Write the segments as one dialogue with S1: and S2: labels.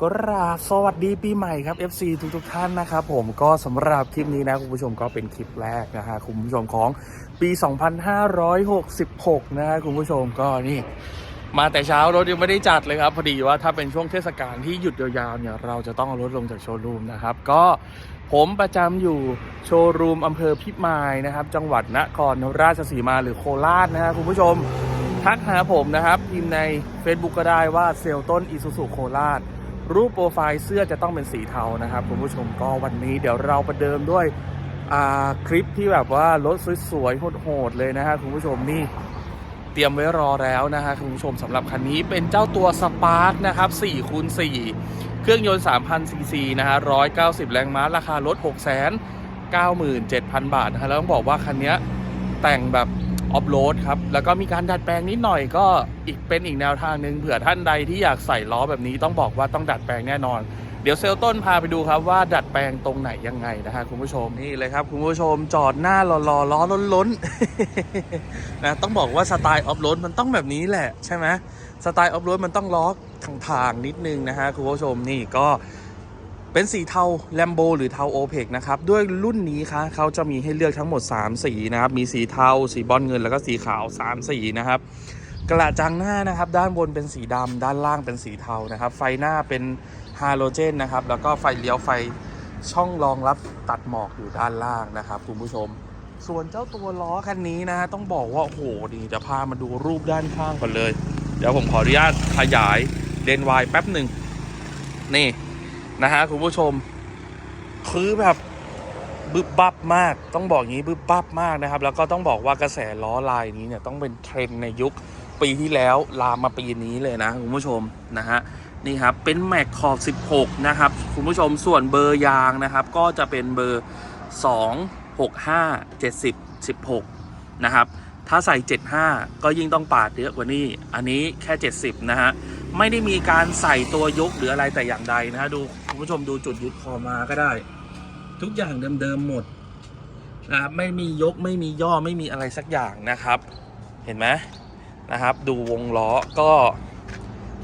S1: กราสวัสดีปีใหม่ครับ FC ทุกทุกท่านนะครับผมก็สำหรับคลิปนี้นะคุณผู้ชมก็เป็นคลิปแรกนะฮะคุณผู้ชมของปี 2566 นะฮะคุณผู้ชมก็นี่ มาแต่เช้ารถยังไม่ได้จัดเลยครับพอดีว่าถ้าเป็นช่วงเทศกาลที่หยุดยาวๆเนี่ยเราจะต้องเอารถลงจากโชว์รูมนะครับก็ผมประจำอยู่โชว์รูมอำเภอพิมายนะครับ จังหวัดนครราชสีมาหรือโคราชนะฮะคุณผู้ชมทักหาผมนะครับพิมพ์ใน Facebook ก็ได้ว่าเซลต้นอิซูซุโคราช รูปโปรไฟล์เสื้อจะต้องเป็นสีเทานะครับคุณผู้ชมก็วันนี้เดี๋ยวเราประเดิมด้วยคลิปที่แบบว่ารถสวยๆโหดๆเลยนะฮะคุณผู้ชมนี่เตรียมไว้รอแล้วนะฮะคุณผู้ชมสำหรับคันนี้เป็นเจ้าตัวสปาร์ k นะครับ4คูณ4เครื่องยนต์3,000ซีซีนะฮะ190 แรงม้าราคารถ 697,000 บาทนะฮะแล้วต้องบอกว่าคันนี้แต่งแบบ ออฟโรดครับ แล้วก็มีการดัดแปลงนิดหน่อยก็อีกเป็นอีกแนวทางหนึ่งเผื่อท่านใดที่อยากใส่ล้อแบบนี้ต้องบอกว่าต้องดัดแปลงแน่นอน เดี๋ยวเซลต้นพาไปดูครับว่าดัดแปลงตรงไหนยังไงนะฮะคุณผู้ชมนี่เลยครับคุณผู้ชมจอดหน้ารอรอล้อล้นล้นนะต้องบอกว่าสไตล์ออฟโรดมันต้องแบบนี้แหละใช่ไหมสไตล์ออฟโรดมันต้องล้อทางๆนิดนึงนะฮะคุณผู้ชมนี่ก็ เป็นสีเทาแลมโบหรือเทาโอเพกนะครับ ด้วยรุ่นนี้คะเขาจะมีให้เลือกทั้งหมด 3 สีนะครับ มีสีเทา สีบอลเงิน แล้วก็สีขาว 3 สีนะครับ กระจังหน้านะครับ ด้านบนเป็นสีดำด้านล่างเป็นสีเทานะครับ ไฟหน้าเป็นฮาโลเจนนะครับ แล้วก็ไฟเลี้ยวไฟช่องรองรับตัดหมอกอยู่ด้านล่างนะครับคุณผู้ชม ส่วนเจ้าตัวล้อคันนี้นะฮะต้องบอกว่าโอ้โหดีจะพามาดูรูปด้านข้างก่อนเลย เดี๋ยวผมขออนุญาตขยายเลนวายแป๊บหนึ่งนี่ นะฮะคุณผู้ชม คือแบบบึบบับมาก ต้องบอกงี้บึบบับมากนะครับ แล้วก็ต้องบอกว่ากระแสล้อลายนี้เนี่ยต้องเป็นเทรนด์ในยุคปีที่แล้วลามมาปีนี้เลยนะคุณผู้ชมนะฮะนี่ครับเป็นแม็กขอบ 16 นะครับ คุณผู้ชมส่วนเบอร์ยางนะครับ ก็จะเป็นเบอร์ 2 6 5 70 16 นะครับ ถ้าใส่ 75 ก็ยิ่งต้องปาดเยอะกว่านี้ อันนี้แค่ 70 นะฮะ ไม่ได้มีการใส่ตัวยกหรืออะไรแต่อย่างใดนะฮะดูคุณผู้ชมดูจุดยึดคอมาก็ได้ ทุกอย่างเดิมๆหมดนะครับไม่มียกไม่มีย่อไม่มีอะไรสักอย่างนะครับ เห็นไหมนะครับ ดูวงล้อก็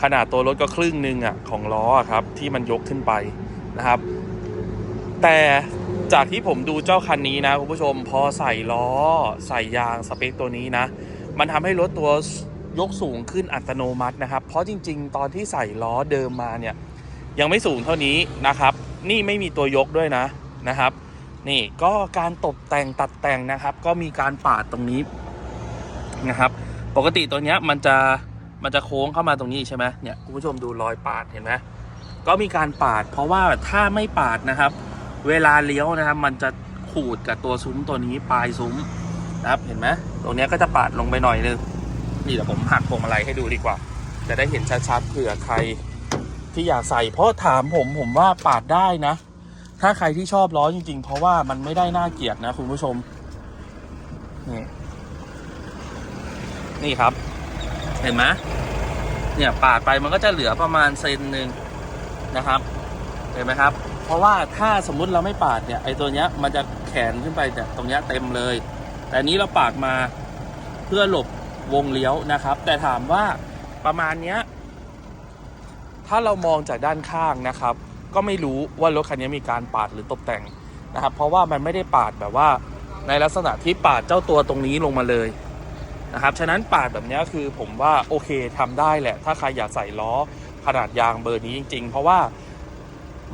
S1: ขนาดตัวรถก็ครึ่งหนึ่งอะของล้อครับที่มันยกขึ้นไปนะครับ แต่จากที่ผมดูเจ้าคันนี้นะคุณผู้ชมพอใส่ล้อใส่ยางสเปคตัวนี้นะ มันทำให้รถตัว ยกสูงขึ้นอัตโนมัตินะครับ เพราะจริง ๆ ตอนที่ใส่ล้อเดิมมาเนี่ยยังไม่สูงเท่านี้นะครับ นี่ไม่มีตัวยกด้วยนะนะครับ นี่ก็การตกแต่งตัดแต่งนะครับ ก็มีการปาดตรงนี้นะครับ ปกติตัวเนี้ยมันจะมันจะโค้งเข้ามาตรงนี้ใช่ไหมเนี่ยคุณผู้ชมดูรอยปาดเห็นไหมก็มีการปาด เพราะว่าถ้าไม่ปาดนะครับ เวลาเลี้ยวนะครับ มันจะขูดกับตัวซุ้มตัวนี้ปลายซุ้มนะครับ เห็นไหมตรงเนี้ยก็จะปาดลงไปหน่อยนึง นี่เดี๋ยวผมหักพวงมาลัยให้ดูดีกว่า จะได้เห็นชัดๆเผื่อใครที่อยากใส่ เพราะถามผมผมว่าปาดได้นะ ถ้าใครที่ชอบล้อจริง ๆ เพราะว่ามันไม่ได้น่าเกลียดนะคุณผู้ชม นี่ นี่ครับ เห็นไหมเนี่ยปาดไปมันก็จะเหลือประมาณเซนหนึ่งนะครับเห็นไหมครับ เพราะว่าถ้าสมมุติเราไม่ปาดเนี่ยไอ้ตัวเนี้ยมันจะแขนขึ้นไปเนี่ยตรงเนี้ยเต็มเลย แต่อันนี้เราปาดมาเพื่อหลบ วงเลี้ยวนะครับ แต่ถามว่าประมาณเนี้ยถ้าเรามองจากด้านข้างนะครับ ก็ไม่รู้ว่ารถคันนี้มีการปาดหรือตกแต่งนะครับ เพราะว่ามันไม่ได้ปาดแบบว่าในลักษณะที่ปาดเจ้าตัวตรงนี้ลงมาเลยนะครับ ฉะนั้นปาดแบบนี้คือผมว่าโอเคทำได้แหละ ถ้าใครอยากใส่ล้อขนาดยางเบอร์นี้จริง ๆ เพราะว่า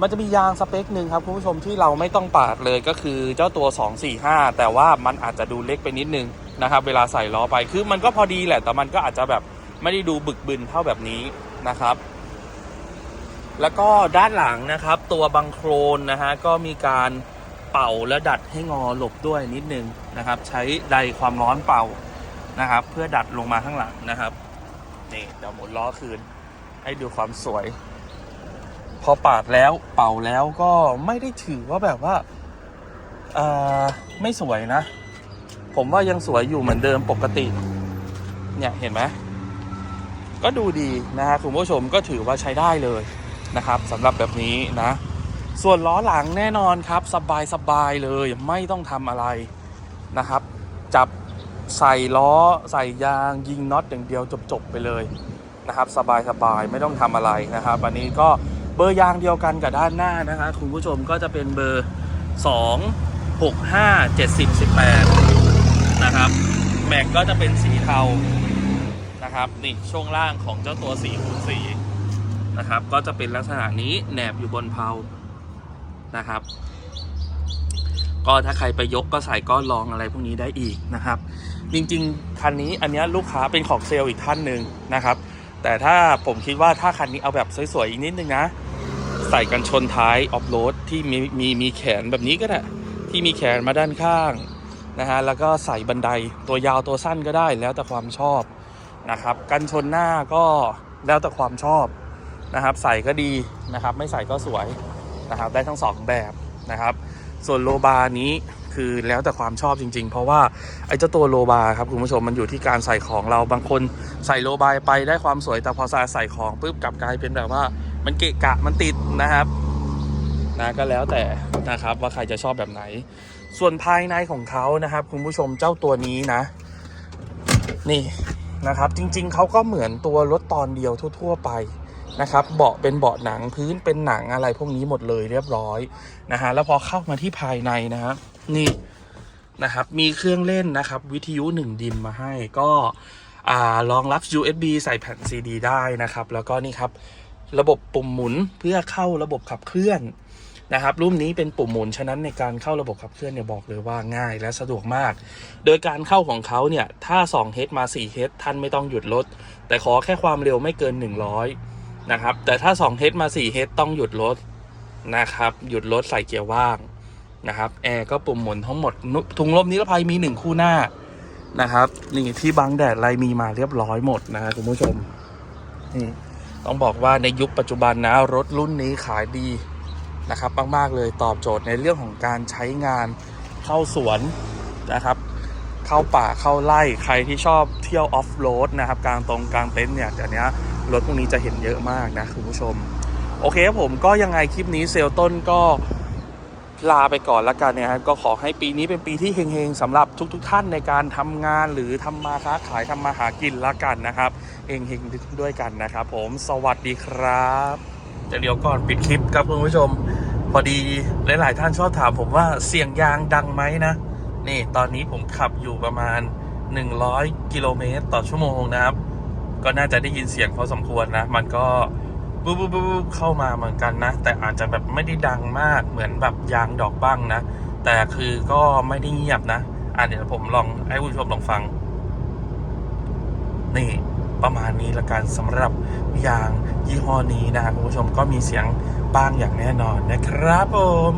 S1: มันจะมียางสเปคหนึ่งครับคุณผู้ชมที่เราไม่ต้องปาดเลยก็คือเจ้าตัว 245 แต่ว่ามันอาจจะดูเล็กไปนิดนึง นะครับ เวลาใส่ล้อไปคือมันก็พอดีแหละ แต่มันก็อาจจะแบบไม่ได้ดูบึกบึนเท่าแบบนี้นะครับ แล้วก็ด้านหลังนะครับ ตัวบังโครนนะฮะก็มีการเป่าและดัดให้งอหลบด้วยนิดนึงนะครับ ใช้ไดความร้อนเป่านะครับ เพื่อดัดลงมาข้างหลังนะครับนี่เดี๋ยวหมุนล้อคืน ให้ดูความสวย พอปาดแล้วเป่าแล้วก็ไม่ได้ถือว่าแบบว่าอ่อไม่สวยนะ ผมว่ายังสวยอยู่เหมือนเดิมปกติ เนี่ยเห็นไหมก็ดูดีนะฮะคุณผู้ชมก็ถือว่าใช้ได้เลยนะครับสำหรับแบบนี้นะ ส่วนล้อหลังแน่นอนครับ สบายสบายเลยไม่ต้องทำอะไรนะครับ จับใส่ล้อใส่ยางยิงน็อตอย่างเดียวจบๆไปเลยนะครับ สบายๆไม่ต้องทำอะไรนะครับอันนี้ก็เบอร์ยางเดียวกันกับด้านหน้านะคะคุณผู้ชมก็จะเป็นเบอร์ 2 6 5 70 18 นะครับ แม็กก็จะเป็นสีเทานะครับนี่ช่วงล่างของเจ้าตัว4คูณ4นะครับ ก็จะเป็นลักษณะนี้แหนบอยู่บนเพลานะครับ ก็ถ้าใครไปยกก็ใส่ก้อนรองอะไรพวกนี้ได้อีกนะครับ จริงๆ คันนี้อันเนี้ยลูกค้าเป็นของเซลล์อีกท่านหนึ่งนะครับ แต่ถ้าผมคิดว่าถ้าคันนี้เอาแบบสวยๆอีกนิดนึงนะ ใส่กันชนท้ายออฟโรดที่มีมีมีแขนแบบนี้ก็ได้ที่มีแขนมาด้านข้าง นะฮะแล้วก็ใส่บันไดตัวยาวตัวสั้นก็ได้แล้วแต่ความชอบนะครับกันชนหน้าก็แล้วแต่ความชอบนะครับใส่ก็ดีนะครับ ไม่ใส่ก็สวยนะครับได้ทั้งสองแบบนะครับ ส่วนโลบานี้คือแล้วแต่ความชอบจริง ๆ เพราะว่าไอ้เจ้าตัวโลบาครับคุณผู้ชมมันอยู่ที่การใส่ของเราบางคนใส่โลบาร์ไปได้ความสวยแต่พอใส่ของปุ๊บกลับกลายเป็นแบบว่ามันเกะกะมันติดนะครับ นะก็แล้วแต่นะครับว่าใครจะชอบแบบไหน ส่วนภายในของเขานะครับ คุณผู้ชมเจ้าตัวนี้นะ นี่นะครับ จริงๆเขาก็เหมือนตัวรถตอนเดียวทั่ว ๆ ไปนะครับเบาะเป็นเบาะหนังพื้นเป็นหนังอะไรพวกนี้หมดเลยเรียบร้อยนะฮะแล้วพอเข้ามาที่ภายในนะฮะนี่นะครับมีเครื่องเล่นนะครับ วิทยุหนึ่งดินมาให้ก็อ่ารองรับ USB ใส่แผ่น CD ได้นะครับ แล้วก็นี่ครับ ระบบปุ่มหมุนเพื่อเข้าระบบขับเคลื่อน นะครับรุ่นนี้เป็นปุ่มหมุนฉะนั้นในการเข้าระบบขับเคลื่อนเนี่ยบอกเลยว่าง่ายและสะดวกมาก โดยการเข้าของเขาเนี่ยถ้า 2 h มา 4 h ท่านไม่ต้องหยุดรถแต่ขอแค่ความเร็วไม่เกิน 100นะครับแต่ถ้า 2 h มา 4 h ต้องหยุดรถนะครับหยุดรถใส่เกียร์ว่างนะครับแอร์ก็ปุ่มหมุนทั้งหมดนุถุงลมนิรภัยมี 1 คู่หน้านะครับนี่ที่บังแดดไรมีมาเรียบร้อยหมดนะครับคุณผู้ชมนี่ต้องบอกว่าในยุคปัจจุบันนะรถรุ่นนี้ขายดี นะครับมาก ๆ เลยตอบโจทย์ในเรื่องของการใช้งานเข้าสวนนะครับ เข้าป่าเข้าไร่ใครที่ชอบเที่ยวออฟโรดนะครับกลางตรงกลางเต็นท์เนี่ยเดี๋ยวนี้รถพวกนี้จะเห็นเยอะมากนะคุณผู้ชม โอเคครับผมก็ยังไงคลิปนี้เซลต้นก็ลาไปก่อนละกันเนี่ยฮะก็ขอให้ปีนี้เป็นปีที่เฮงๆสำหรับทุกๆทท่านในการทำงานหรือทำมาค้าขายทำมาหากินละกันนะครับเฮงๆด้วยกันนะครับผมสวัสดีครับ แต่เดี๋ยวก่อนปิดคลิปครับคุณผู้ชม พอดีหลาย ๆ ท่านชอบถามผมว่าเสียงยางดังไหมนะ นี่ตอนนี้ผมขับอยู่ประมาณ 100 กิโลเมตรต่อชั่วโมงนะครับ ก็น่าจะได้ยินเสียงพอสมควรนะ มันก็ปุ๊บปุ๊บปุ๊บเข้ามาเหมือนกันนะ แต่อาจจะแบบไม่ได้ดังมากเหมือนแบบยางดอกบ้างนะ แต่คือก็ไม่ได้เงียบนะ อะเดี๋ยวผมลองให้คุณผู้ชมลองฟัง นี่ ประมาณนี้ละกันสำหรับยางยี่ห้อนี้นะครับคุณผู้ชมก็มีเสียงบ้างอย่างแน่นอนนะครับผม